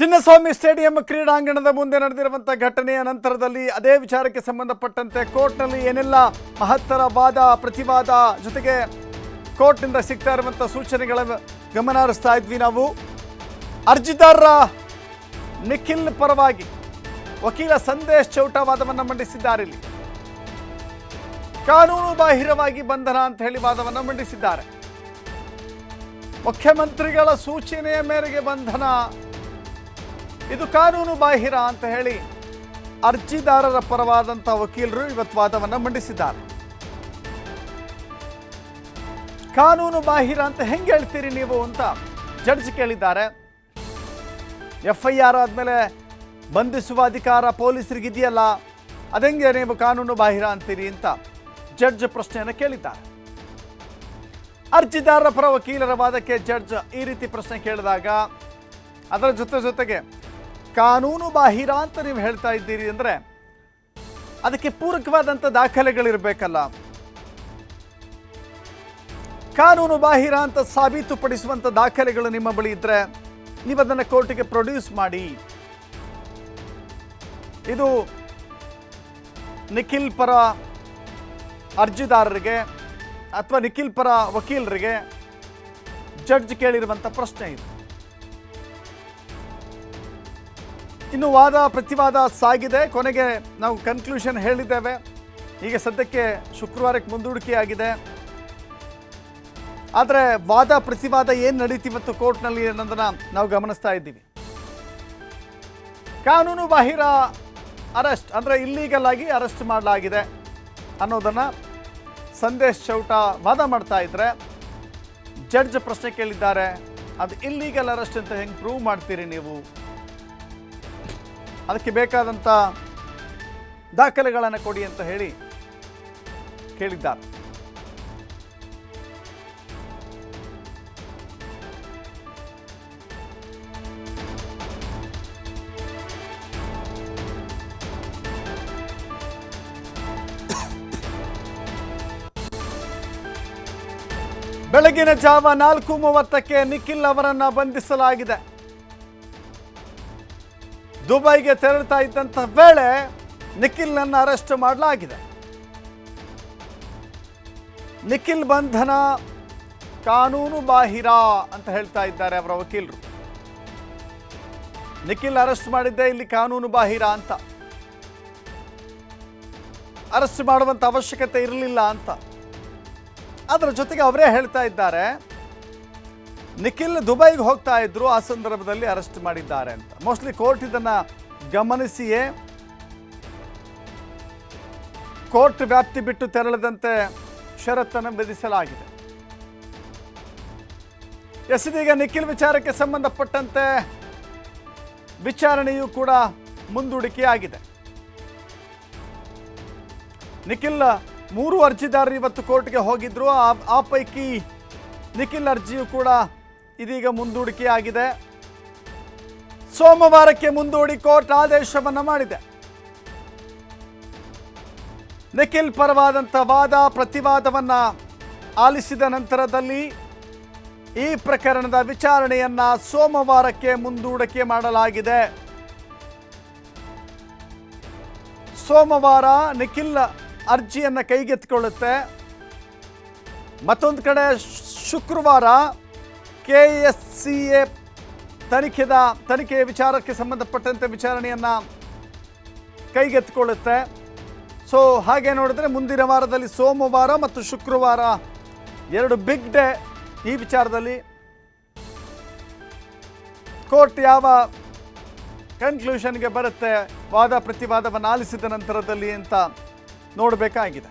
Chinnaswamy stadium ಕ್ರೀಡಾಂಗಣದ ಮುಂದೆ ನಡೆದಿರುವಂಥ ಘಟನೆಯ ನಂತರದಲ್ಲಿ ಅದೇ ವಿಚಾರಕ್ಕೆ ಸಂಬಂಧಪಟ್ಟಂತೆ ಕೋರ್ಟ್ನಲ್ಲಿ ಏನೆಲ್ಲ ಮಹತ್ತರ ವಾದ, ಪ್ರತಿವಾದ ಜೊತೆಗೆ ಕೋರ್ಟ್ನಿಂದ ಸಿಗ್ತಾ ಇರುವಂಥ ಸೂಚನೆಗಳ ಗಮನ ಹರಿಸ್ತಾ ಇದ್ವಿ ನಾವು. ಅರ್ಜಿದಾರರ ನಿಖಿಲ್ ಪರವಾಗಿ ವಕೀಲ ಸಂದೇಶ್ ಚೌಟ ವಾದವನ್ನು ಮಂಡಿಸಿದ್ದಾರೆ ಇಲ್ಲಿ. ಕಾನೂನು ಬಾಹಿರವಾಗಿ ಬಂಧನ ಅಂತ ಹೇಳಿ ವಾದವನ್ನು ಮಂಡಿಸಿದ್ದಾರೆ. ಮುಖ್ಯಮಂತ್ರಿಗಳ ಸೂಚನೆಯ ಮೇರೆಗೆ ಬಂಧನ ಇದು ಕಾನೂನು ಬಾಹಿರ ಅಂತ ಹೇಳಿ ಅರ್ಜಿದಾರರ ಪರವಾದಂಥ ವಕೀಲರು ಇವತ್ತು ವಾದವನ್ನು ಮಂಡಿಸಿದ್ದಾರೆ. ಕಾನೂನು ಬಾಹಿರ ಅಂತ ಹೆಂಗೆ ಹೇಳ್ತೀರಿ ನೀವು ಅಂತ ಜಡ್ಜ್ ಕೇಳಿದ್ದಾರೆ. ಎಫ್ ಐ ಆರ್ ಆದಮೇಲೆ ಬಂಧಿಸುವ ಅಧಿಕಾರ ಪೊಲೀಸರಿಗೆ ಇದೆಯಲ್ಲ ಅದೆಂಗೆ ನೀವು ಕಾನೂನು ಬಾಹಿರ ಅಂತೀರಿ ಅಂತ ಜಡ್ಜ್ ಪ್ರಶ್ನೆಯನ್ನು ಕೇಳಿದ್ದಾರೆ. ಅರ್ಜಿದಾರರ ಪರ ವಕೀಲರ ವಾದಕ್ಕೆ ಜಡ್ಜ್ ಈ ರೀತಿ ಪ್ರಶ್ನೆ ಕೇಳಿದಾಗ ಅದರ ಜೊತೆ ಜೊತೆಗೆ ಕಾನೂನು ಬಾಹಿರ ಅಂತ ನೀವು ಹೇಳ್ತಾ ಇದ್ದೀರಿ ಅಂದರೆ ಅದಕ್ಕೆ ಪೂರಕವಾದಂಥ ದಾಖಲೆಗಳಿರಬೇಕಲ್ಲ. ಕಾನೂನು ಬಾಹಿರ ಅಂತ ಸಾಬೀತುಪಡಿಸುವಂಥ ದಾಖಲೆಗಳು ನಿಮ್ಮ ಬಳಿ ಇದ್ದರೆ ನೀವು ಅದನ್ನು ಕೋರ್ಟಿಗೆ ಪ್ರೊಡ್ಯೂಸ್ ಮಾಡಿ. ಇದು ನಿಖಿಲ್ ಪರ ಅರ್ಜಿದಾರರಿಗೆ ಅಥವಾ ನಿಖಿಲ್ ಪರ ವಕೀಲರಿಗೆ ಜಡ್ಜ್ ಕೇಳಿರುವಂಥ ಪ್ರಶ್ನೆ ಇದು. ಇನ್ನು ವಾದ, ಪ್ರತಿವಾದ ಸಾಗಿದೆ. ಕೊನೆಗೆ ನಾವು ಕನ್ಕ್ಲೂಷನ್ ಹೇಳಿದ್ದೇವೆ. ಈಗ ಸದ್ಯಕ್ಕೆ ಶುಕ್ರವಾರಕ್ಕೆ ಮುಂದೂಡಿಕೆಯಾಗಿದೆ. ಆದರೆ ವಾದ, ಪ್ರತಿವಾದ ಏನು ನಡೀತಿವತ್ತು ಕೋರ್ಟ್ನಲ್ಲಿ ಅನ್ನೋದನ್ನು ನಾವು ಗಮನಿಸ್ತಾ ಇದ್ದೀವಿ. ಕಾನೂನು ಬಾಹಿರ ಅರೆಸ್ಟ್, ಅಂದರೆ ಇಲ್ಲೀಗಲ್ ಆಗಿ ಅರೆಸ್ಟ್ ಮಾಡಲಾಗಿದೆ ಅನ್ನೋದನ್ನು ಸಂದೇಶ್ ಚೌಟ ವಾದ ಮಾಡ್ತಾ ಇದ್ದರೆ ಜಡ್ಜ್ ಪ್ರಶ್ನೆ ಕೇಳಿದ್ದಾರೆ, ಅದು ಇಲ್ಲೀಗಲ್ ಅರೆಸ್ಟ್ ಅಂತ ಹೆಂಗೆ ಪ್ರೂವ್ ಮಾಡ್ತೀರಿ ನೀವು? ಅದಕ್ಕೆ ಬೇಕಾದಂಥ ದಾಖಲೆಗಳನ್ನು ಕೊಡಿ ಅಂತ ಹೇಳಿ ಕೇಳಿದ್ದಾರೆ. ಬೆಳಗಿನ ಜಾವ ನಾಲ್ಕು ಮೂವತ್ತಕ್ಕೆ ನಿಖಿಲ್ ಅವರನ್ನು ಬಂಧಿಸಲಾಗಿದೆ. ದುಬೈಗೆ ತೆರಳುತ್ತಾ ಇದ್ದಂಥ ವೇಳೆ ನಿಖಿಲ್ನನ್ನು ಅರೆಸ್ಟ್ ಮಾಡಲಾಗಿದೆ. ನಿಖಿಲ್ ಬಂಧನ ಕಾನೂನು ಬಾಹಿರ ಅಂತ ಹೇಳ್ತಾ ಇದ್ದಾರೆ ಅವರ ವಕೀಲರು. ನಿಖಿಲ್ ಅರೆಸ್ಟ್ ಮಾಡಿದ್ದೆ ಇಲ್ಲಿ ಕಾನೂನು ಬಾಹಿರ ಅಂತ. ಅರೆಸ್ಟ್ ಮಾಡುವಂಥ ಅವಶ್ಯಕತೆ ಇರಲಿಲ್ಲ ಅಂತ. ಅದರ ಜೊತೆಗೆ ಅವರೇ ಹೇಳ್ತಾ ಇದ್ದಾರೆ ನಿಖಿಲ್ ದುಬೈಗೆ ಹೋಗ್ತಾ ಇದ್ರು, ಆ ಸಂದರ್ಭದಲ್ಲಿ ಅರೆಸ್ಟ್ ಮಾಡಿದ್ದಾರೆ ಅಂತ. ಮೋಸ್ಟ್ಲಿ ಕೋರ್ಟ್ ಇದನ್ನ ಗಮನಿಸಿಯೇ ಕೋರ್ಟ್ ವ್ಯಾಪ್ತಿ ಬಿಟ್ಟು ತೆರಳದಂತೆ ಷರತ್ತನ್ನು ವಿಧಿಸಲಾಗಿದೆ. ಎಸ್ ನಿಖಿಲ್ ವಿಚಾರಕ್ಕೆ ಸಂಬಂಧಪಟ್ಟಂತೆ ವಿಚಾರಣೆಯೂ ಕೂಡ ಮುಂದೂಡಿಕೆಯಾಗಿದೆ. ನಿಖಿಲ್ ಮೂರು ಅರ್ಜಿದಾರರು ಇವತ್ತು ಕೋರ್ಟ್ಗೆ ಹೋಗಿದ್ರು. ಆ- ಆ ಪೈಕಿ ನಿಖಿಲ್ ಅರ್ಜಿಯು ಕೂಡ ಇದೀಗ ಮುಂದೂಡಿಕೆಯಾಗಿದೆ. ಸೋಮವಾರಕ್ಕೆ ಮುಂದೂಡಿ ಕೋರ್ಟ್ ಆದೇಶವನ್ನು ಮಾಡಿದೆ. ನಿಖಿಲ್ ಪರವಾದಂಥ ವಾದ, ಪ್ರತಿವಾದವನ್ನ ಆಲಿಸಿದ ನಂತರದಲ್ಲಿ ಈ ಪ್ರಕರಣದ ವಿಚಾರಣೆಯನ್ನ ಸೋಮವಾರಕ್ಕೆ ಮುಂದೂಡಿಕೆ ಮಾಡಲಾಗಿದೆ. ಸೋಮವಾರ ನಿಖಿಲ್ ಅರ್ಜಿಯನ್ನು ಕೈಗೆತ್ತಿಕೊಳ್ಳುತ್ತೆ. ಮತ್ತೊಂದು ಕಡೆ ಶುಕ್ರವಾರ ಕೆ ಎಸ್ ಸಿ ಎ ತನಿಖೆದ ತನಿಖೆಯ ವಿಚಾರಕ್ಕೆ ಸಂಬಂಧಪಟ್ಟಂತೆ ವಿಚಾರಣೆಯನ್ನು ಕೈಗೆತ್ತಿಕೊಳ್ಳುತ್ತೆ. ಸೊ ಹಾಗೆ ನೋಡಿದ್ರೆ ಮುಂದಿನ ವಾರದಲ್ಲಿ ಸೋಮವಾರ ಮತ್ತು ಶುಕ್ರವಾರ ಎರಡು ಬಿಗ್ ಡೇ ಈ ವಿಚಾರದಲ್ಲಿ. ಕೋರ್ಟ್ ಯಾವ ಕನ್ಕ್ಲೂಷನ್ಗೆ ಬರುತ್ತೆ ವಾದ ಪ್ರತಿವಾದವನ್ನು ಆಲಿಸಿದ ನಂತರದಲ್ಲಿ ಅಂತ ನೋಡಬೇಕಾಗಿದೆ.